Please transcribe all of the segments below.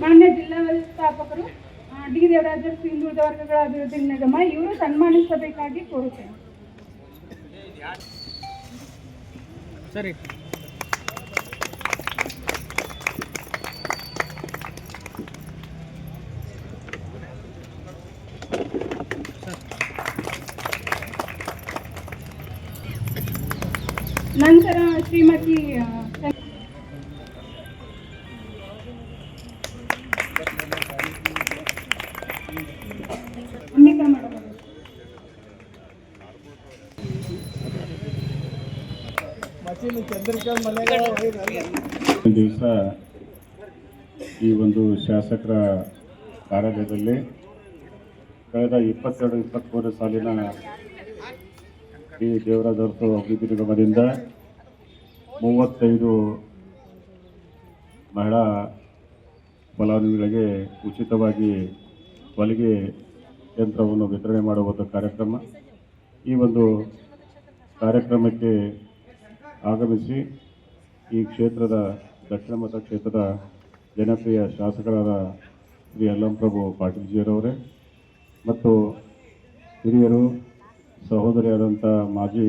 ಮಾನ್ಯ ಜಿಲ್ಲಾ ವ್ಯವಸ್ಥಾಪಕರು ಡಿ ದೇವರಾಜರು ಹಿಂದುಳಿದ ವರ್ಗಗಳ ಅಭಿವೃದ್ಧಿ ನಿಗಮ ಇವರು ಸನ್ಮಾನಿಸಬೇಕಾಗಿ ಕೋರುತ್ತೇನೆ. ಸರಿ. ನಂತರ ಶ್ರೀಮತಿ ದಿವಸ ಈ ಒಂದು ಶಾಸಕರ ಕಾರ್ಯಾಲಯದಲ್ಲಿ ಕಳೆದ ಇಪ್ಪತ್ತೆರಡು ಇಪ್ಪತ್ತ್ಮೂರು ಸಾಲಿನ ಈ ದೇವರಾಜರ್ಸು ಅಭಿವೃದ್ಧಿ ನಿಗಮದಿಂದ ಮೂವತ್ತೈದು ಮಹಿಳಾ ಫಲಾನುಭವಿಗಳಿಗೆ ಉಚಿತವಾಗಿ ಹೊಲಿಗೆ ಯಂತ್ರವನ್ನು ವಿತರಣೆ ಮಾಡುವ ಕಾರ್ಯಕ್ರಮ. ಈ ಒಂದು ಕಾರ್ಯಕ್ರಮಕ್ಕೆ ಆಗಮಿಸಿ ಈ ಕ್ಷೇತ್ರದ ದಕ್ಷಿಣ ಮತ ಕ್ಷೇತ್ರದ ಜನಪ್ರಿಯ ಶಾಸಕರಾದ ಶ್ರೀ ಅಲ್ಲಂಪ್ರಭು ಪಾಟೀಲ್ಜಿಯವರವರೇ ಮತ್ತು ಹಿರಿಯರು, ಸಹೋದರಿಯಾದಂಥ ಮಾಜಿ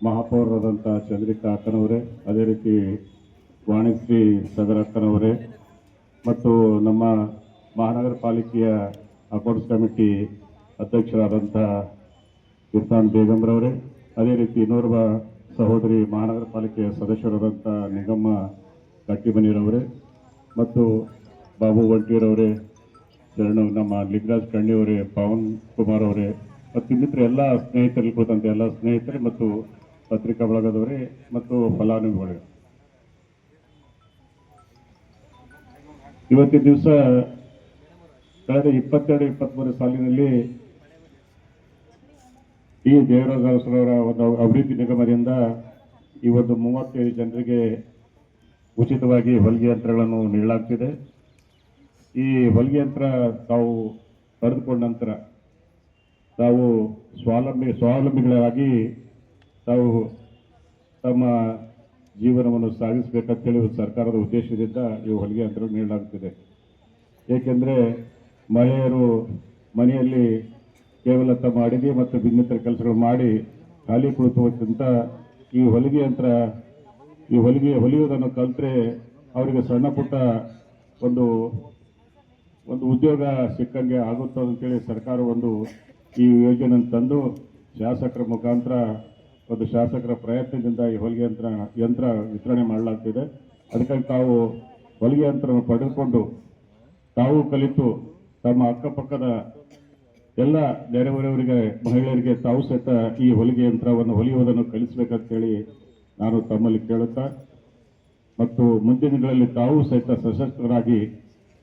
ಮಹಾಪೌರರಾದಂಥ ಚಂದ್ರಿಕಾ ಅಕ್ಕನವರೇ, ಅದೇ ರೀತಿ ವಾಣಿಶ್ರೀ ಸದರ ಅಕ್ಕನವರೇ ಮತ್ತು ನಮ್ಮ ಮಹಾನಗರ ಪಾಲಿಕೆಯ ಅಕೌಂಟ್ಸ್ ಕಮಿಟಿ ಅಧ್ಯಕ್ಷರಾದಂಥ ಇರ್ಫಾನ್ ಬೇಗಂಬ್ರವರೇ, ಅದೇ ರೀತಿ ಇನ್ನೋರ್ವ ಸಹೋದರಿ ಮಹಾನಗರ ಪಾಲಿಕೆಯ ಸದಸ್ಯರಾದಂಥ ನಿಗಮ್ಮ ಕಟ್ಟಿಮನಿರವರೇ ಮತ್ತು ಬಾಬು ಒಂಟಿಯರವರೇ, ಶರಣು ನಮ್ಮ ಲಿಂಗರಾಜ್ ಕಣ್ಣಿಯವರೇ ಪವನ್ ಕುಮಾರ್ ಅವರೇ ಮತ್ತು ಇನ್ನಿತರ ಎಲ್ಲ ಸ್ನೇಹಿತರಲ್ಲಿ ಕೂತಂತೆ ಎಲ್ಲ ಸ್ನೇಹಿತರೆ ಮತ್ತು ಪತ್ರಿಕಾ ಬಳಗದವರೇ ಮತ್ತು ಫಲಾನುಭವಿಗಳೇ. ಇವತ್ತಿನ ದಿವಸ ಕಳೆದ ಇಪ್ಪತ್ತೆರಡು ಇಪ್ಪತ್ತ್ಮೂರು ಸಾಲಿನಲ್ಲಿ ಈ ದೇವರಾಜ ಅರಸರವರ ಒಂದು ಅಭಿವೃದ್ಧಿ ನಿಗಮದಿಂದ ಈ ಒಂದು ಮೂವತ್ತೈದು ಜನರಿಗೆ ಉಚಿತವಾಗಿ ಹೊಲಿಗೆ ಯಂತ್ರಗಳನ್ನು ನೀಡಲಾಗ್ತಿದೆ. ಈ ಹೊಲಿಗೆ ಯಂತ್ರ ತಾವು ಪಡೆದುಕೊಂಡ ನಂತರ ತಾವು ಸ್ವಾವಲಂಬಿ, ಸ್ವಾವಲಂಬಿಗಳಾಗಿ ತಾವು ತಮ್ಮ ಜೀವನವನ್ನು ಸಾಗಿಸಬೇಕಂತೇಳಿ ಸರ್ಕಾರದ ಉದ್ದೇಶದಿಂದ ಈ ಹೊಲಿಗೆ ಯಂತ್ರ ನೀಡಲಾಗುತ್ತಿದೆ ಏಕೆಂದರೆ ಮಹಿಳೆಯರು ಮನೆಯಲ್ಲಿ ಕೇವಲ ತಮ್ಮ ಅಡಿಗೆ ಮತ್ತು ಭಿನ್ನಿತರ ಕೆಲಸಗಳು ಮಾಡಿ ಖಾಲಿ ಕುಳಿತುವುದಕ್ಕಿಂತ ಈ ಹೊಲಿಗೆ ಯಂತ್ರ, ಈ ಹೊಲಿಗೆ ಹೊಲಿಯುವುದನ್ನು ಕಲಿತ್ರೆ ಅವರಿಗೆ ಸಣ್ಣ ಪುಟ್ಟ ಒಂದು ಒಂದು ಉದ್ಯೋಗ ಸಿಕ್ಕಂಗೆ ಆಗುತ್ತೋ ಅಂತೇಳಿ ಸರ್ಕಾರ ಒಂದು ಈ ಯೋಜನೆಯನ್ನು ತಂದು ಶಾಸಕರ ಮುಖಾಂತರ ಒಂದು ಶಾಸಕರ ಪ್ರಯತ್ನದಿಂದ ಈ ಹೊಲಿಗೆ ಯಂತ್ರ ಯಂತ್ರ ವಿತರಣೆ ಮಾಡಲಾಗ್ತಿದೆ. ಅದಕ್ಕಾಗಿ ತಾವು ಹೊಲಿಗೆ ಯಂತ್ರವನ್ನು ಪಡೆದುಕೊಂಡು ತಾವು ಕಲಿತು ತಮ್ಮ ಅಕ್ಕಪಕ್ಕದ ಎಲ್ಲ ನೆರೆಹೊರೆಯವರಿಗೆ, ಮಹಿಳೆಯರಿಗೆ ತಾವು ಸಹಿತ ಈ ಹೊಲಿಗೆ ಯಂತ್ರವನ್ನು ಹೊಲಿಯುವುದನ್ನು ಕಲಿಸಬೇಕಂತೇಳಿ ನಾನು ತಮ್ಮಲ್ಲಿ ಕೇಳುತ್ತಾ, ಮತ್ತು ಮುಂದಿನ ದಿನಗಳಲ್ಲಿ ತಾವು ಸಹಿತ ಸಶಸ್ತ್ರರಾಗಿ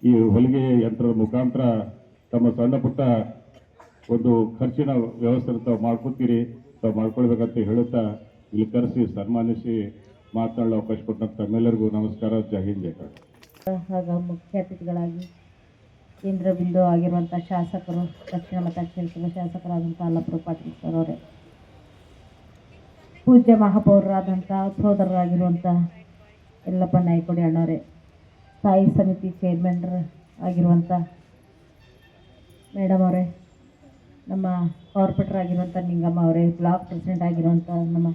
ಈ ಹೊಲಿಗೆ ಯಂತ್ರದ ಮುಖಾಂತರ ತಮ್ಮ ಸಣ್ಣ ಪುಟ್ಟ ಒಂದು ಖರ್ಚಿನ ವ್ಯವಸ್ಥೆ ತಾವು ಮಾಡ್ಕೊತೀರಿ, ತಾವು ಮಾಡ್ಕೊಳ್ಬೇಕಂತ ಹೇಳುತ್ತಾ ಇಲ್ಲಿ ಕರೆಸಿ ಸನ್ಮಾನಿಸಿ ಮಾತನಾಡಲು ಅವಕಾಶ ಕೊಟ್ಟಂತ ತಮ್ಮೆಲ್ಲರಿಗೂ ನಮಸ್ಕಾರ. ಜೈ ಹಿಂದ್ ಮುಖ್ಯ ಅತಿಥಿಗಳಾಗಿ ಕೇಂದ್ರ ಬಿಂದು ಆಗಿರುವಂಥ ಶಾಸಕರು, ದಕ್ಷಿಣ ಮತ ಕ್ಷೇತ್ರದ ಶಾಸಕರಾದಂಥ ಅಲ್ಲಪುರ ಪಾಟೀಲ್ ಸರ್ ಅವರೇ. ಪೂಜ್ಯ ಮಹಾಪೌರರಾದಂಥ ಸೋದರರಾಗಿರುವಂಥ ಯಲ್ಲಪ್ಪ ನಾಯ್ಕೊಡಿ ಅಣ್ಣವರೇ ಸ್ಥಾಯಿ ಸಮಿತಿ ಚೇರ್ಮನ್ ಆಗಿರುವಂಥ ಮೇಡಮ್ ಅವರೇ. ನಮ್ಮ ಕಾರ್ಪೊರೇಟರ್ ಆಗಿರುವಂಥ ನಿಂಗಮ್ಮ ಅವರೇ. ಬ್ಲಾಕ್ ಪ್ರೆಸಿಡೆಂಟ್ ಆಗಿರುವಂಥ ನಮ್ಮ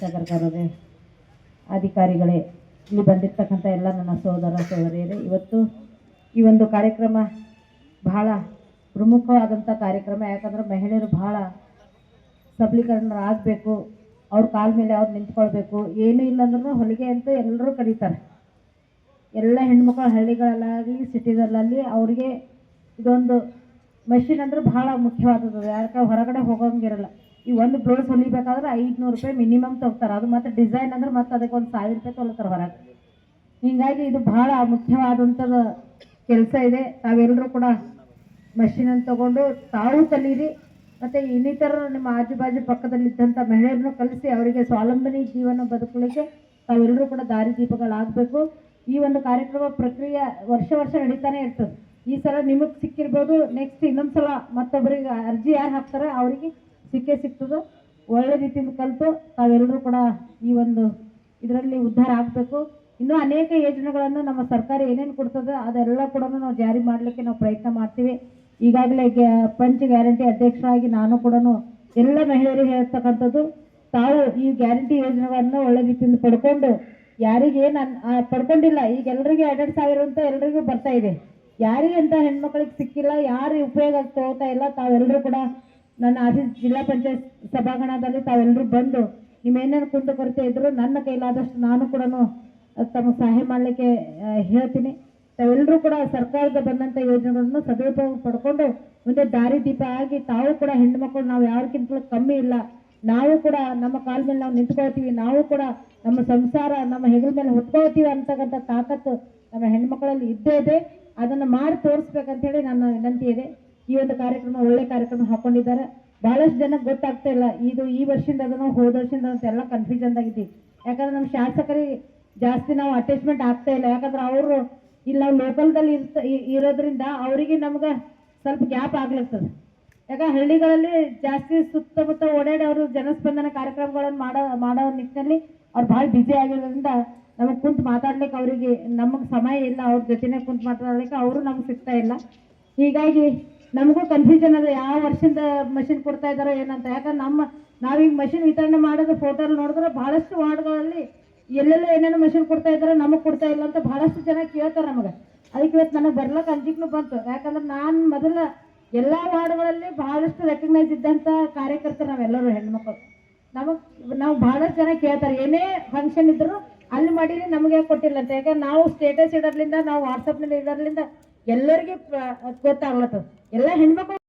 ಸಾಗರ್ಕರ್ ಅವರೇ. ಅಧಿಕಾರಿಗಳೇ. ಇಲ್ಲಿ ಬಂದಿರ್ತಕ್ಕಂಥ ಎಲ್ಲ ನನ್ನ ಸಹೋದರ ಸಹೋದರಿಯರೇ ಇವತ್ತು ಈ ಒಂದು ಕಾರ್ಯಕ್ರಮ ಬಹಳ ಪ್ರಮುಖವಾದಂಥ ಕಾರ್ಯಕ್ರಮ. ಯಾಕಂದ್ರೆ ಮಹಿಳೆಯರು ಬಹಳ ಸಬಲೀಕರಣರಾಗಬೇಕು. ಅವ್ರ ಕಾಲ ಮೇಲೆ ಅವ್ರು ನಿಂತ್ಕೊಳ್ಬೇಕು. ಏನೂ ಇಲ್ಲ ಅಂದ್ರೂ ಹೊಲಿಗೆ ಅಂತ ಎಲ್ಲರೂ ಕರೀತಾರೆ. ಎಲ್ಲ ಹೆಣ್ಮಕ್ಳು ಹಳ್ಳಿಗಳಲ್ಲಾಗಲಿ ಸಿಟಿದಲ್ಲಾಗಲಿ ಅವರಿಗೆ ಇದೊಂದು ಮಷಿನ್ ಅಂದ್ರೆ ಬಹಳ ಮುಖ್ಯವಾದದ್ದು. ಯಾಕೆ ಹೊರಗಡೆ ಹೋಗೋಂಗಿರಲ್ಲ ಈ ಒಂದು ಬ್ಲೌಸ್ ಹೊಲಿಬೇಕಾದ್ರೆ ಐದುನೂರು ರೂಪಾಯಿ ಮಿನಿಮಮ್ ತೊಗೊತಾರೆ. ಅದು ಮತ್ತು ಡಿಸೈನ್ ಅಂದ್ರೆ ಮತ್ತೆ ಅದಕ್ಕೆ ಒಂದು ಸಾವಿರ ರೂಪಾಯಿ ತೊಗೊಳ್ತಾರೆ ಹೊರಗೆ. ಹೀಗಾಗಿ ಇದು ಬಹಳ ಮುಖ್ಯವಾದಂಥದ್ದು. ಕೆಲಸ ಇದೆ. ತಾವೆಲ್ಲರೂ ಕೂಡ ಮಷಿನನ್ನು ತಗೊಂಡು ತಾವು ಕಲೀರಿ ಮತ್ತು ಇನ್ನಿತರ ನಿಮ್ಮ ಆಜು ಬಾಜು ಪಕ್ಕದಲ್ಲಿದ್ದಂಥ ಮಹಿಳೆಯರನ್ನು ಕಲಿಸಿ ಅವರಿಗೆ ಸ್ವಾವಲಂಬನೆ ಜೀವನ ಬದುಕಲಿಕ್ಕೆ ತಾವೆಲ್ಲರೂ ಕೂಡ ದಾರಿ ದೀಪಗಳಾಗಬೇಕು. ಈ ಒಂದು ಕಾರ್ಯಕ್ರಮ ಪ್ರಕ್ರಿಯೆ ವರ್ಷ ವರ್ಷ ನಡೀತಾನೆ ಇರ್ತದೆ. ಈ ಸಲ ನಿಮಗೆ ಸಿಕ್ಕಿರ್ಬೋದು. ನೆಕ್ಸ್ಟ್ ಇನ್ನೊಂದು ಸಲ ಮತ್ತೊಬ್ಬರಿಗೆ ಅರ್ಜಿ ಯಾರು ಹಾಕ್ತಾರೆ ಅವರಿಗೆ ಸಿಕ್ಕೇ ಸಿಗ್ತದೆ. ಒಳ್ಳೆ ರೀತಿಯಿಂದ ಕಲಿತು ತಾವೆಲ್ಲರೂ ಕೂಡ ಈ ಒಂದು ಇದರಲ್ಲಿ ಉದ್ಧಾರ ಆಗಬೇಕು. ಇನ್ನೂ ಅನೇಕ ಯೋಜನೆಗಳನ್ನು ನಮ್ಮ ಸರ್ಕಾರ ಏನೇನು ಕೊಡ್ತದೆ ಅದೆಲ್ಲ ಕೂಡ ನಾವು ಜಾರಿ ಮಾಡಲಿಕ್ಕೆ ನಾವು ಪ್ರಯತ್ನ ಮಾಡ್ತೀವಿ. ಈಗಾಗಲೇ ಗ್ಯಾ- ಪಂಚ್ ಗ್ಯಾರಂಟಿ ಅಧ್ಯಕ್ಷರಾಗಿ ನಾನು ಕೂಡ ಎಲ್ಲ ಮಹಿಳೆಯರಿಗೆ ಹೇಳ್ತಕ್ಕಂಥದ್ದು, ತಾವು ಈ ಗ್ಯಾರಂಟಿ ಯೋಜನೆಗಳನ್ನು ಒಳ್ಳೆ ರೀತಿಯಿಂದ ಪಡ್ಕೊಂಡು ಯಾರಿಗೆ ಏನು ಪಡ್ಕೊಂಡಿಲ್ಲ, ಈಗ ಎಲ್ಲರಿಗೆ ಎರಡೆರಡು ಸಾವಿರ ಅಂತ ಎಲ್ರಿಗೂ ಬರ್ತಾ ಇದೆ. ಯಾರಿಗೆ ಅಂತ ಹೆಣ್ಮಕ್ಳಿಗೆ ಸಿಕ್ಕಿಲ್ಲ, ಯಾರು ಉಪಯೋಗ ತಗೋತಾ ಇಲ್ಲ ತಾವೆಲ್ಲರೂ ಕೂಡ ನನ್ನ ಆಫೀಸ್ ಜಿಲ್ಲಾ ಪಂಚಾಯತ್ ಸಭಾಂಗಣದಲ್ಲಿ ತಾವೆಲ್ಲರೂ ಬಂದು ನಿಮ್ಮೇನೇನು ಕುಂದು ಕೊರತೆ ಇದ್ರು ನನ್ನ ಕೈಲಾದಷ್ಟು ನಾನು ಕೂಡ ತಮಗೆ ಸಹಾಯ ಮಾಡಲಿಕ್ಕೆ ಹೇಳ್ತೀನಿ. ತಾವೆಲ್ಲರೂ ಕೂಡ ಸರ್ಕಾರದ ಬಂದಂಥ ಯೋಜನೆಗಳನ್ನು ಸದುಪಯೋಗ ಪಡ್ಕೊಂಡು ಮುಂದೆ ದಾರಿ ದೀಪ ಆಗಿ ತಾವು ಕೂಡ ಹೆಣ್ಣುಮಕ್ಕಳು ನಾವು ಯಾರಿಗಿಂತಲೂ ಕಮ್ಮಿ ಇಲ್ಲ. ನಾವು ಕೂಡ ನಮ್ಮ ಕಾಲ ಮೇಲೆ ನಾವು ನಿಂತ್ಕೊಳ್ತೀವಿ. ನಾವು ಕೂಡ ನಮ್ಮ ಸಂಸಾರ ನಮ್ಮ ಹೆಗಲ ಮೇಲೆ ಹೊತ್ಕೊಳ್ತೀವಿ ಅಂತಕ್ಕಂಥ ತಾಕತ್ತು ನಮ್ಮ ಹೆಣ್ಮಕ್ಳಲ್ಲಿ ಇದ್ದೇ ಇದೆ. ಅದನ್ನು ಮಾಡಿ ತೋರಿಸ್ಬೇಕಂತ ಹೇಳಿ ನನ್ನ ವಿನಂತಿ ಇದೆ. ಈ ಒಂದು ಕಾರ್ಯಕ್ರಮ ಒಳ್ಳೆ ಕಾರ್ಯಕ್ರಮ ಹಾಕೊಂಡಿದ್ದಾರೆ. ಬಹಳಷ್ಟು ಜನಕ್ಕೆ ಗೊತ್ತಾಗ್ತಾ ಇಲ್ಲ. ಇದು ಈ ವರ್ಷದಿಂದ ಅದನ್ನು ಹೋದ ವರ್ಷದಿಂದ ಎಲ್ಲ ಕನ್ಫ್ಯೂಷನ್ ಆಗಿದ್ದೀವಿ ಯಾಕಂದ್ರೆ ನಮ್ಮ ಶಾಸಕರಿಗೆ ಜಾಸ್ತಿ ನಾವು ಅಟ್ಯಾಚ್ಮೆಂಟ್ ಆಗ್ತಾ ಇಲ್ಲ. ಯಾಕಂದ್ರೆ ಅವರು ಇಲ್ಲಿ ನಾವು ಲೋಕಲ್ದಲ್ಲಿ ಇರ್ತ ಇರೋದ್ರಿಂದ ಅವರಿಗೆ ನಮ್ಗೆ ಸ್ವಲ್ಪ ಗ್ಯಾಪ್ ಆಗ್ಲಿರ್ತದೆ ಯಾಕ ಹಳ್ಳಿಗಳಲ್ಲಿ ಜಾಸ್ತಿ ಸುತ್ತಮುತ್ತ ಓಡಾಡಿ ಅವರು ಜನಸ್ಪಂದನ ಕಾರ್ಯಕ್ರಮಗಳನ್ನು ಮಾಡೋ ಮಾಡೋ ನಿಟ್ಟಿನಲ್ಲಿ ಅವ್ರು ಭಾಳ ಬ್ಯುಸಿ ಆಗಿರೋದ್ರಿಂದ ನಮಗೆ ಕುಂತು ಮಾತಾಡ್ಲಿಕ್ಕೆ ಅವರಿಗೆ ನಮಗೆ ಸಮಯ ಇಲ್ಲ. ಅವ್ರ ಜೊತೆನೇ ಕುಂತು ಮಾತಾಡ್ಲಿಕ್ಕೆ ಅವರು ನಮ್ಗೆ ಸಿಗ್ತಾ ಇಲ್ಲ. ಹೀಗಾಗಿ ನಮಗೂ ಕನ್ಫ್ಯೂಷನ್ ಅದ. ಯಾವ ವರ್ಷದಿಂದ ಮಷಿನ್ ಕೊಡ್ತಾ ಇದ್ದಾರೋ ಏನಂತ. ಯಾಕಂದ್ರೆ ನಮ್ಮ ನಾವೀಗ ಮಷಿನ್ ವಿತರಣೆ ಮಾಡೋದು ಫೋಟೋಲ್ಲಿ ನೋಡಿದ್ರೆ ಭಾಳಷ್ಟು ವಾರ್ಡ್ಗಳಲ್ಲಿ ಎಲ್ಲೆಲ್ಲ ಏನೇನೋ ಮೆಷಿನ್ ಕೊಡ್ತಾ ಇದ್ದಾರೆ, ನಮಗೆ ಕೊಡ್ತಾ ಇಲ್ಲ ಅಂತ ಬಹಳಷ್ಟು ಜನ ಕೇಳ್ತಾರೆ ನಮಗೆ. ಅದಕ್ಕೆ ಇವತ್ತು ನನಗೆ ಬರ್ಲಕ್ಕೆ ಅಂಜಿಕ್ನು ಬಂತು. ಯಾಕಂದ್ರೆ ನಾನು ಮೊದಲ ಎಲ್ಲ ವಾರ್ಡ್ಗಳಲ್ಲಿ ಬಹಳಷ್ಟು ರೆಕಗ್ನೈಸ್ ಇದ್ದಂಥ ಕಾರ್ಯಕರ್ತರು ನಾವೆಲ್ಲರೂ ಹೆಣ್ಮಕ್ಳು. ನಮಗೆ, ನಾವು ಬಹಳಷ್ಟು ಜನ ಕೇಳ್ತಾರೆ, ಏನೇ ಫಂಕ್ಷನ್ ಇದ್ರು ಅಲ್ಲಿ ಮಾಡಿರಿ ನಮಗೆ ಕೊಟ್ಟಿಲ್ಲ ಅಂತ. ಯಾಕಂದ್ರೆ ನಾವು ಸ್ಟೇಟಸ್ ಇಡೋದ್ರಿಂದ, ನಾವು ವಾಟ್ಸಪ್ನಲ್ಲಿ ಇಡೋದ್ರಿಂದ ಎಲ್ಲರಿಗೂ ಗೊತ್ತಾಗ್ಲತ್ತದ. ಎಲ್ಲ ಹೆಣ್ಮಕ್ಳು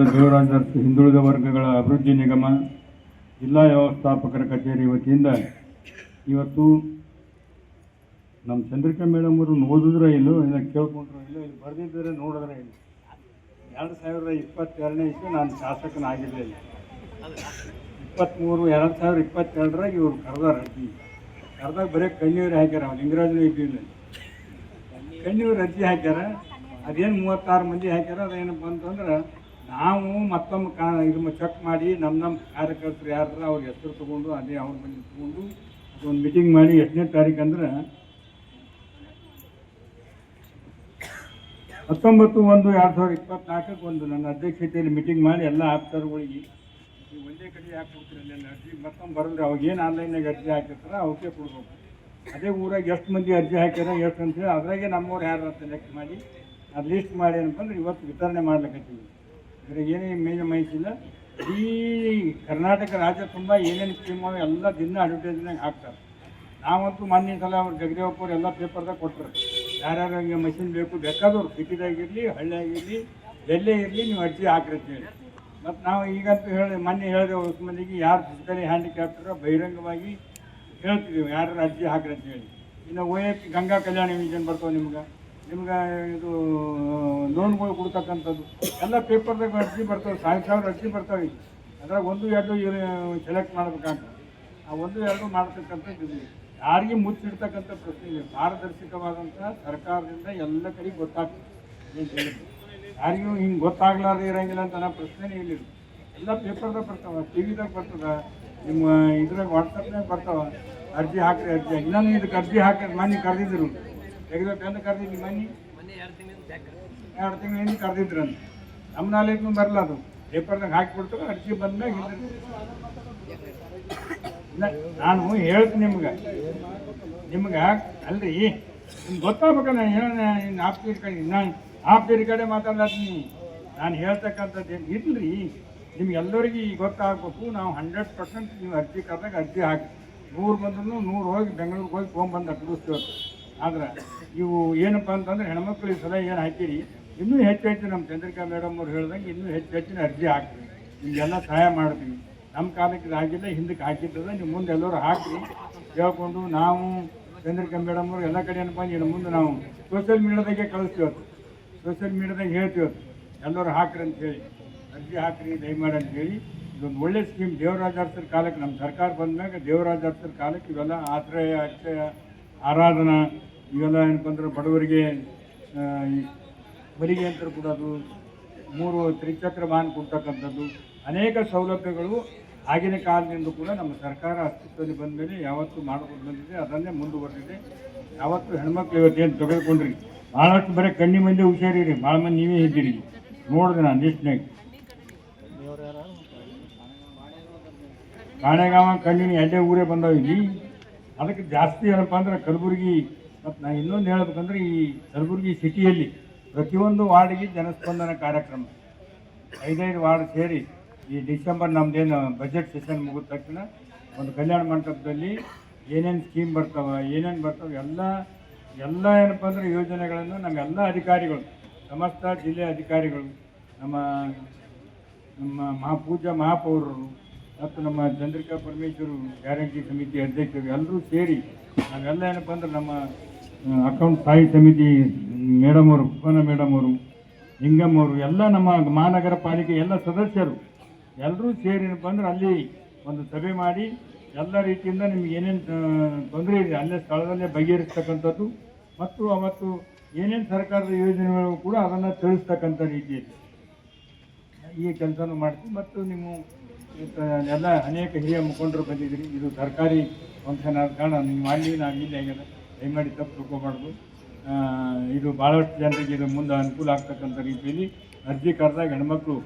ದಿವಂಗತ ದೇವರಾಜ ಹಿಂದುಳಿದ ವರ್ಗಗಳ ಅಭಿವೃದ್ಧಿ ನಿಗಮ, ಜಿಲ್ಲಾ ವ್ಯವಸ್ಥಾಪಕರ ಕಚೇರಿ ವತಿಯಿಂದ ಇವತ್ತು ನಮ್ಮ ಚಂದ್ರಿಕಾ ಮೇಡಮ್ ಅವರು ಓದಿದ್ರೆ ಇಲ್ಲೋ ಇಲ್ಲ ಕೇಳ್ಕೊಂಡ್ರು ಇಲ್ಲೋ ಇಲ್ಲಿ ಬರೆದಿದ್ದರೆ ನೋಡಿದ್ರೆ ಇಲ್ಲ. ಎರಡು ಸಾವಿರದ ಇಪ್ಪತ್ತೆರಡನೇ ಇಸ್ವಿ ನಾನು ಶಾಸಕನಾಗಿರಲಿಲ್ಲ ಇಪ್ಪತ್ತ್ಮೂರು, ಎರಡು ಸಾವಿರದ ಇಪ್ಪತ್ತೆರಡರಾಗ ಇವರು ಕರೆದಾರ. ಅರ್ಜಿ ಕರೆದಾಗ ಬರೀ ಕಣ್ಣೀರು ಹಾಕ್ಯಾರ ಅವ್ನು ಲಿಂಗರಾಜನೇ ಇದ್ದಿಲ್ಲ. ಕಣ್ಣೀರು ಅರ್ಜಿ ಹಾಕ್ಯಾರ, ಅದೇನು ಮೂವತ್ತಾರು ಮಂದಿ ಹಾಕ್ಯಾರ ಅದೇನಪ್ಪ ಅಂತಂದ್ರೆ ನಾವು ಮತ್ತೊಮ್ಮೆ ಕಾ ಚೆಕ್ ಮಾಡಿ ನಮ್ಮ ನಮ್ಮ ಕಾರ್ಯಕರ್ತರು ಯಾರು ಅವ್ರ ಹೆಸರು ತೊಗೊಂಡು, ಅದೇ ಅವ್ರ ಮನೆ ತೊಗೊಂಡು ಒಂದು ಮೀಟಿಂಗ್ ಮಾಡಿ ಎಷ್ಟನೇ ತಾರೀಕು ಅಂದ್ರೆ ಹತ್ತೊಂಬತ್ತು ಒಂದು ಎರಡು ಸಾವಿರದ ಇಪ್ಪತ್ನಾಲ್ಕಕ್ಕೆ ಒಂದು ನನ್ನ ಅಧ್ಯಕ್ಷತೆಯಲ್ಲಿ ಮೀಟಿಂಗ್ ಮಾಡಿ ಎಲ್ಲ ಆಫ್ಸರ್ಗಳಿಗೆ, ನೀವು ಒಂದೇ ಕಡೆ ಯಾಕೆ ಕೊಡ್ತೀರಿ ಅರ್ಜಿ ಮತ್ತೊಮ್ಮೆ ಬರಲ್ರಿ, ಅವಾಗ ಏನು ಆನ್ಲೈನಾಗ ಅರ್ಜಿ ಹಾಕಿರ್ತಾರ ಅವಕ್ಕೆ ಕೊಡ್ಬೇಕು. ಅದೇ ಊರಾಗ ಎಷ್ಟು ಮಂದಿ ಅರ್ಜಿ ಹಾಕ್ಯಾರ, ಎಷ್ಟು ಅಂತೇಳಿ ಅದ್ರಾಗೆ ನಮ್ಮವ್ರು ಯಾರು ಅಂತ ಲೆಕ್ಕ ಮಾಡಿ, ಅದು ಲಿಸ್ಟ್ ಮಾಡಿ ಅಂದ್ರೆ ಇವತ್ತು ವಿತರಣೆ ಮಾಡ್ಲಿಕ್ಕತ್ತೀವಿ ಇದ್ರಾಗ ಏನೇನು ಮೇಜ ಮಾಹಿತಿ ಇಲ್ಲ ಇಡೀ ಕರ್ನಾಟಕ ರಾಜ್ಯ ತುಂಬ ಏನೇನು ಸ್ಕೀಮ್ ಎಲ್ಲ ದಿನ ಅಡ್ವರ್ಟೈಸ್ಮೆಂಟ್ ಹಾಕ್ತಾರೆ. ನಾವಂತೂ ಮೊನ್ನೆ ಸಲ ಅವ್ರು ಜಗದೇವಪ್ಪರು ಎಲ್ಲ ಪೇಪರ್ದಾಗ ಕೊಟ್ಟರು ಯಾರ್ಯಾರಿಗೆ ಮಷಿನ್ ಬೇಕು, ಬೇಕಾದವ್ರು ಸಿಟಿದಾಗಿರಲಿ ಹಳ್ಳಿಯಾಗಿರಲಿ ಎಲ್ಲೇ ಇರಲಿ, ನೀವು ಅರ್ಜಿ ಹಾಕ್ರಿ ಹೇಳಿ. ಮತ್ತು ನಾವು ಈಗಂತೂ ಹೇಳಿ, ಮೊನ್ನೆ ಹೇಳಿದೆ ಮಂದಿಗೆ ಯಾರು ಫಿಸಿಕಲಿ ಹ್ಯಾಂಡಿಕ್ಯಾಪ್ಟರ ಬಹಿರಂಗವಾಗಿ ಹೇಳ್ತಿದ್ದೀವಿ ಯಾರು ಅರ್ಜಿ ಹಾಕ್ರಿ ಹೇಳಿ. ಇನ್ನು O A P Ganga Kalyana ಯೋಜನೆ ಬರ್ತಾವೆ ನಿಮ್ಗೆ. ನಿಮ್ಗೆ ಇದು ಲೋನ್ಗಳು ಕೊಡ್ತಕ್ಕಂಥದ್ದು. ಎಲ್ಲ ಪೇಪರ್ದಾಗ ಅರ್ಜಿ ಬರ್ತವೆ, ಸಾವಿರ ಸಾವಿರ ಅರ್ಜಿ ಬರ್ತಾವೆ. ಅದ್ರಾಗ ಒಂದು, ಎರಡು ಸೆಲೆಕ್ಟ್ ಮಾಡಬೇಕಂತ ಆ ಒಂದು, ಎರಡು ಮಾಡ್ತಕ್ಕಂಥದ್ದು. ಯಾರಿಗೆ ಮುಚ್ಚಿಡ್ತಕ್ಕಂಥ ಪ್ರಶ್ನೆ ಇದೆ ಪಾರದರ್ಶಕವಾದಂಥ ಸರ್ಕಾರದಿಂದ ಎಲ್ಲ ಕಡೆ ಗೊತ್ತಾಗ್ತದೆ. ಯಾರಿಗೂ ಹಿಂಗೆ ಗೊತ್ತಾಗ್ಲಾರ್ದೆ ಇರಂಗಿಲ್ಲ ಅಂತ ಅನ್ನೋ ಪ್ರಶ್ನೆನೇ ಇಲ್ಲ. ಎಲ್ಲ ಪೇಪರ್ದಾಗ ಬರ್ತಾವೆ ಟಿ ವಿದಾಗ ಬರ್ತದ, ನಿಮ್ಮ ಇದ್ರಾಗ ವಾಟ್ಸಪ್ನಾಗ ಬರ್ತಾವೆ. ಅರ್ಜಿ ಹಾಕ್ರಿ, ಅರ್ಜಿ ನಾನು ಇದಕ್ಕೆ ಅರ್ಜಿ ಹಾಕಿ ನಾನು ಕರೆದಿದ್ರು. ತೆಗೆದಕ್ಕೆ ಅಂತ ಕರೆದಿದ್ವಿ ಮನೆ ಎರಡು ತಿಂಗಳಿಂದ ಹಿಂದೆ ಕರೆದಿದ್ರು ಅಂತ ನಮ್ಮ ನಾಲೆಗೂ ಬರಲ್ಲ ಅದು. ಪೇಪರ್ದಾಗ ಹಾಕಿಬಿಡ್ತು ಅರ್ಜಿ ಬಂದಾಗ ಇಲ್ಲ, ನಾನು ಹೇಳ್ತೀನಿ ನಿಮ್ಗೆ. ನಿಮ್ಗೆ ಅಲ್ರಿ ನಿಮ್ಗೆ ಗೊತ್ತಾಗ್ಬೇಕಲ್ಲ ಹೇಳ ಇನ್ನು ಆಪ್ತೀರಿ ಕಡೆ ನಾನು ಆಪ್ತೀರಿ ಕಡೆ ಮಾತಾಡ್ಲತ್ತೀನಿ. ನಾನು ಹೇಳ್ತಕ್ಕಂಥದ್ದು ಏನು ಇರಲಿ ನಿಮ್ಗೆಲ್ಲರಿಗೂ ಈಗ ಗೊತ್ತಾಗಬೇಕು ನಾವು ಹಂಡ್ರೆಡ್ ಪರ್ಸೆಂಟ್ ನೀವು ಅರ್ಜಿ ಕರೆದಾಗ ಅರ್ಜಿ ಹಾಕಿ. ನೂರು ಬಂದ್ರು ನೂರು ಹೋಗಿ ಬೆಂಗಳೂರಿಗೆ ಹೋಗಿ ತೊಗೊಂಬಂದು ಅಟ್ಲಿಸ್ತೇವೆ ಆದ್ರೆ ಇವು ಏನಪ್ಪ ಅಂತಂದ್ರೆ ಹೆಣ್ಮಕ್ಳು ಈ ಸಲ ಏನು ಹಾಕಿರಿ, ಇನ್ನೂ ಹೆಚ್ಚು ಹೆಚ್ಚು ನಮ್ಮ ಚಂದ್ರಿಕಾ ಮೇಡಮ್ ಅವ್ರು ಹೇಳ್ದಂಗೆ ಇನ್ನೂ ಹೆಚ್ಚು ಹೆಚ್ಚಿನ ಅರ್ಜಿ ಹಾಕ್ರಿ. ನಿಮಗೆಲ್ಲ ಸಹಾಯ ಮಾಡ್ತೀವಿ ನಮ್ಮ ಕಾಲಕ್ಕೆ ಇದಾಗಿಲ್ಲ ಹಿಂದಕ್ಕೆ ಹಾಕಿದ್ದದ ನೀವು ಮುಂದೆ ಎಲ್ಲರೂ ಹಾಕಿರಿ. ಹೇಳ್ಕೊಂಡು ನಾವು ಚಂದ್ರಿಕಾ ಮೇಡಮ್ ಅವರು ಎಲ್ಲ ಕಡೆ ಏನಪ್ಪ ಇನ್ನು ಮುಂದೆ ನಾವು ಸೋಷಿಯಲ್ ಮೀಡಿಯಾದಾಗೆ ಕಳಿಸ್ತೀವಿ ಸೋಷಿಯಲ್ ಮೀಡಿಯಾದಾಗ ಹೇಳ್ತೀವಿ ಎಲ್ಲರೂ ಹಾಕ್ರಿ ಅಂತ ಹೇಳಿ. ಅರ್ಜಿ ಹಾಕ್ರಿ, ದಯಮಾಡಿ ಅಂತ ಹೇಳಿ. ಇದೊಂದು ಒಳ್ಳೆ ಸ್ಕೀಮ್ ದೇವರಾಜ ಅರಸರ ಕಾಲಕ್ಕೆ ನಮ್ಮ ಸರ್ಕಾರ ಬಂದಾಗ ದೇವರಾಜ ಅರಸರ ಕಾಲಕ್ಕೆ ಇವೆಲ್ಲ ಆಶ್ರಯ ಅಕ್ಷಯ ಆರಾಧನಾ ಇವೆಲ್ಲ ಏನಪ್ಪ ಅಂದ್ರೆ ಬಡವರಿಗೆ ಬರಿಗೆ ಯಂತ್ರ ಕೊಡೋದು, ಮೂರು ತ್ರಿಚಕ್ರ ವಾಹನ ಕೊಡ್ತಕ್ಕಂಥದ್ದು, ಅನೇಕ ಸೌಲಭ್ಯಗಳು ಆಗಿನ ಕಾಲದಿಂದ ಕೂಡ ನಮ್ಮ ಸರ್ಕಾರ ಅಸ್ತಿತ್ವದಲ್ಲಿ ಬಂದ ಮೇಲೆ ಯಾವತ್ತೂ ಮಾಡಿಕೊಂಡು ಬಂದಿದೆ, ಅದನ್ನೇ ಮುಂದುವರೆದಿದೆ. ಯಾವತ್ತು ಹೆಣ್ಮಕ್ಳು ಇವತ್ತೇನು ತೆಗೆದುಕೊಂಡ್ರಿ? ಭಾಳಷ್ಟು ಬರೀ ಕಣ್ಣಿ ಮಂದಿ ಹುಷಾರಿರಿ ಭಾಳ ಮಂದಿ ನೀವೇ ಇದ್ದೀರಿ. ನೋಡಿದೆ ನಾನು ಲಿಸ್ಟ್ನಾಗ ಕಾಣೆಗಾವ ಕಣ್ಣಿನ ಎರಡೇ ಊರೇ ಬಂದಾವ ಇಲ್ಲಿ. ಅದಕ್ಕೆ ಜಾಸ್ತಿ ಏನಪ್ಪ ಅಂದ್ರೆ ಕಲಬುರಗಿ ಮತ್ತು ನಾನು ಇನ್ನೊಂದು ಹೇಳ್ಬೇಕಂದ್ರೆ ಈ ಕಲಬುರಗಿ ಸಿಟಿಯಲ್ಲಿ ಪ್ರತಿಯೊಂದು ವಾರ್ಡಿಗೆ ಜನಸ್ಪಂದನ ಕಾರ್ಯಕ್ರಮ. ಐದೈದು ವಾರ್ಡ್ ಸೇರಿ ಈ ಡಿಸೆಂಬರ್ ನಮ್ದೇನು ಬಜೆಟ್ ಸೆಷನ್ ಮುಗಿದ ತಕ್ಷಣ ಒಂದು ಕಲ್ಯಾಣ ಮಂಟಪದಲ್ಲಿ ಏನೇನು ಸ್ಕೀಮ್ ಬರ್ತಾವ, ಏನೇನು ಬರ್ತವೆ, ಎಲ್ಲ ಎಲ್ಲ ಏನಪ್ಪ ಅಂದ್ರೆ ಯೋಜನೆಗಳನ್ನು ನಮ್ಮೆಲ್ಲ ಅಧಿಕಾರಿಗಳು, ಸಮಸ್ತ ಜಿಲ್ಲೆ ಅಧಿಕಾರಿಗಳು, ನಮ್ಮ ನಮ್ಮ ಮಹಾಪೂಜಾ ಮಹಾಪೌರರು ಮತ್ತು ನಮ್ಮ ಚಂದ್ರಿಕಾ ಪರಮೇಶ್ವರು ಗ್ಯಾರಂಟಿ ಸಮಿತಿ ಅಧ್ಯಕ್ಷರು ಎಲ್ಲರೂ ಸೇರಿ ನಾವೆಲ್ಲ ಏನಪ್ಪ ಅಂದ್ರೆ ನಮ್ಮ ಅಕೌಂಟ್ ಸ್ಥಾಯಿ ಸಮಿತಿ, ಮೇಡಮ್ ಅವರು ಪುಪ್ಪನ ಮೇಡಮ್ ಅವರು ಹಿಂಗಮ್ ಅವರು, ಎಲ್ಲ ನಮ್ಮ ಮಹಾನಗರ ಪಾಲಿಕೆ ಎಲ್ಲ ಸದಸ್ಯರು ಎಲ್ಲರೂ ಸೇರಿ ಬಂದ್ರೆ ಅಲ್ಲಿ ಒಂದು ಸಭೆ ಮಾಡಿ ಎಲ್ಲ ರೀತಿಯಿಂದ ನಿಮ್ಗೆ ಏನೇನು ತೊಂದರೆ ಇದೆ, ಅಲ್ಲೇ ಸ್ಥಳದಲ್ಲೇ ಬಗೆಹರಿಸ್ತಕ್ಕಂಥದ್ದು ಮತ್ತು ಅವತ್ತು ಏನೇನು ಸರ್ಕಾರದ ಯೋಜನೆಗಳು ಕೂಡ ಅದನ್ನು ತಿಳಿಸ್ತಕ್ಕಂಥ ರೀತಿಯಲ್ಲಿ ಈ ಕೆಲಸನೂ ಮಾಡ್ತೀವಿ ಮತ್ತು ನೀವು ಎಲ್ಲ ಅನೇಕ ಹಿರಿಯ ಮುಖಂಡರು ಬಂದಿದ್ದೀರಿ. ಇದು ಸರ್ಕಾರಿ ಫಂಕ್ಷನ್ ಆದ ಕಾರಣ ನೀವು ಮಾಡಲಿ ನಾನು ಇಲ್ಲಿ ಆಗ್ಯದ ದಯಮಾಡಿ ತಪ್ಪು ತಿಳ್ಕೊಬಾರ್ದು ಇದು ಭಾಳಷ್ಟು ಜನರಿಗೆ ಇದು ಮುಂದೆ ಅನುಕೂಲ ಆಗ್ತಕ್ಕಂಥ ರೀತಿಯಲ್ಲಿ ಅರ್ಜಿ ಕರೆದಾಗ ಹೆಣ್ಮಕ್ಳು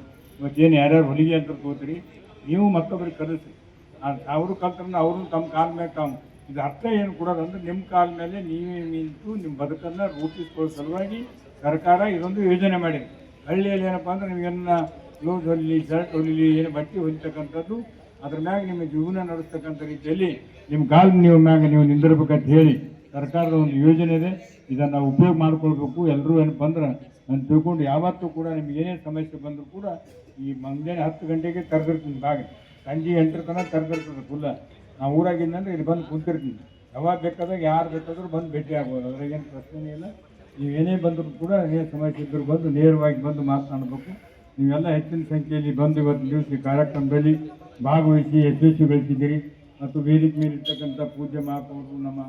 ಇವತ್ತೇನು ಯಾರ್ಯಾರು ಹೊಲಿಗೆ ಅಂತ ಕೂತ್ರಿ ನೀವು ಮತ್ತೊಬ್ಬರಿಗೆ ಕಲಿಸ್ರಿ ಅವರು ಕಲ್ತ್ರನ್ನ ಅವರು ತಮ್ಮ ಕಾಲ ಮೇಲೆ ತಾವು, ಇದು ಅರ್ಥ ಏನು ಕೊಡೋದಂದ್ರೆ ನಿಮ್ಮ ಕಾಲ ಮೇಲೆ ನೀವೇ ನಿಂತು ನಿಮ್ಮ ಬದುಕನ್ನು ರೂಪಿಸ್ಕೊಳ್ಳೋ ಸಲುವಾಗಿ ಸರ್ಕಾರ ಇದೊಂದು ಯೋಜನೆ ಮಾಡಿದೆ. ಹಳ್ಳಿಯಲ್ಲಿ ಏನಪ್ಪ ಅಂದ್ರೆ ನೀವೇನ ಬ್ಲೌಸ್ ಹೊಲಿಲಿ, ಶರ್ಟ್ ಹೊಲಿಲಿ, ಏನು ಬಟ್ಟೆ ಹೊಲಿತಕ್ಕಂಥದ್ದು, ಅದ್ರ ಮ್ಯಾಗ ನಿಮ್ಮ ಜೀವನ ನಡೆಸ್ತಕ್ಕಂಥ ರೀತಿಯಲ್ಲಿ ನಿಮ್ಮ ಕಾಲ ನೀವು ಮ್ಯಾಗ ನೀವು ನಿಂದಿರ್ಬೇಕಂತ ಹೇಳಿ ಸರ್ಕಾರದ ಒಂದು ಯೋಜನೆ ಇದೆ. ಇದನ್ನು ಉಪಯೋಗ ಮಾಡ್ಕೊಳ್ಬೇಕು. ಎಲ್ಲರೂ ಏನು ಬಂದ್ರೆ ನಾನು ತಿಳ್ಕೊಂಡು ಯಾವತ್ತೂ ಕೂಡ ನಿಮ್ಗೆ ಏನೇನು ಸಮಸ್ಯೆ ಬಂದರೂ ಕೂಡ ಈ ಮುಂಜಾನೆ ಹತ್ತು ಗಂಟೆಗೆ ಕರೆದಿರ್ತೀನಿ ಬಾಗ ಸಂಜೆ ಎಂಟರ ತನಕ ಕರೆದಿರ್ತದೆ ಫುಲ್ಲ ನಾವು ಊರಾಗಿದ್ದಂದ್ರೆ ಇಲ್ಲಿ ಬಂದು ಕೂತಿರ್ತೀನಿ. ಯಾವಾಗ ಬೇಕಾದಾಗ ಯಾರು ಬೇಕಾದರೂ ಬಂದು ಭೇಟಿ ಆಗ್ಬೋದು. ಅದ್ರಾಗೇನು ಪ್ರಶ್ನೆ ಇಲ್ಲ. ನೀವು ಏನೇ ಬಂದರೂ ಕೂಡ ಏನೇ ಸಮಸ್ಯೆ ಇದ್ದರೂ ಬಂದು ನೇರವಾಗಿ ಬಂದು ಮಾತನಾಡಬೇಕು. ನೀವೆಲ್ಲ ಹೆಚ್ಚಿನ ಸಂಖ್ಯೆಯಲ್ಲಿ ಬಂದು ಇವತ್ತು ದಿವಸ ಕಾರ್ಯಕ್ರಮದಲ್ಲಿ ಭಾಗವಹಿಸಿ ಯಶಸ್ವಿಗೊಳಿಸಿದ್ದೀರಿ. ಮತ್ತು ವೇದಿಕೆ ಮೇಲಿರ್ತಕ್ಕಂಥ ಪೂಜೆ ಮಹಾಪೌರರು ನಮ್ಮ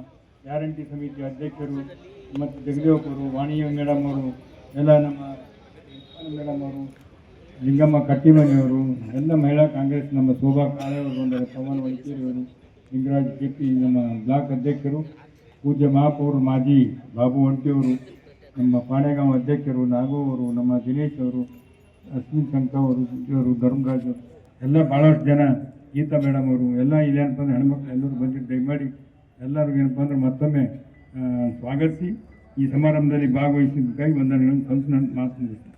ಗ್ಯಾರಂಟಿ ಸಮಿತಿ ಅಧ್ಯಕ್ಷರು ಮತ್ತು ಜಗದೇವಪ್ಪರು ವಾಣಿಯ ಮೇಡಮ್ ಅವರು, ಎಲ್ಲ ನಮ್ಮ ಮೇಡಮ್ ಅವರು, ಲಿಂಗಮ್ಮ ಕಟ್ಟಿಮನೆಯವರು ಎಲ್ಲ ಮಹಿಳಾ ಕಾಂಗ್ರೆಸ್ ನಮ್ಮ ಶೋಭಾ ಕಾಳೆಯವರು ಪವನ್ ವೈಕೇರಿಯವರು ಲಿಂಗರಾಜ್ ಕೆಪಿ ನಮ್ಮ ಬ್ಲಾಕ್ ಅಧ್ಯಕ್ಷರು, ಪೂಜ್ಯ ಮಹಾಪೌರ್ ಮಾಜಿ ಬಾಬು ಒಂಟಿಯವರು ನಮ್ಮ ಪಾಣೆಗಾಂವ್ ಅಧ್ಯಕ್ಷರು, ನಾಗು ಅವರು, ನಮ್ಮ ದಿನೇಶ್ ಅವರು, ಅಶ್ವಿನ್ ಶಂಕ ಅವರು ಇವರು ಧರ್ಮರಾಜ್ ಅವರು, ಎಲ್ಲ ಭಾಳಷ್ಟು ಜನ ಗೀತಾ ಮೇಡಮ್ ಅವರು, ಎಲ್ಲ ಇದೆ ಅಂತಂದ್ರೆ ಹೆಣ್ಮಕ್ಳು ಎಲ್ಲರೂ ಬಂದಿದ್ದು ದಯಮಾಡಿ ಎಲ್ಲರಿಗೂ ಏನಪ್ಪ ಅಂದ್ರೆ ಮತ್ತೊಮ್ಮೆ ಸ್ವಾಗತಿಸಿ. ಈ ಸಮಾರಂಭದಲ್ಲಿ ಭಾಗವಹಿಸಿದ್ದಕ್ಕಾಗಿ ಒಂದನ್ನು ಸಂತ ಮಾತು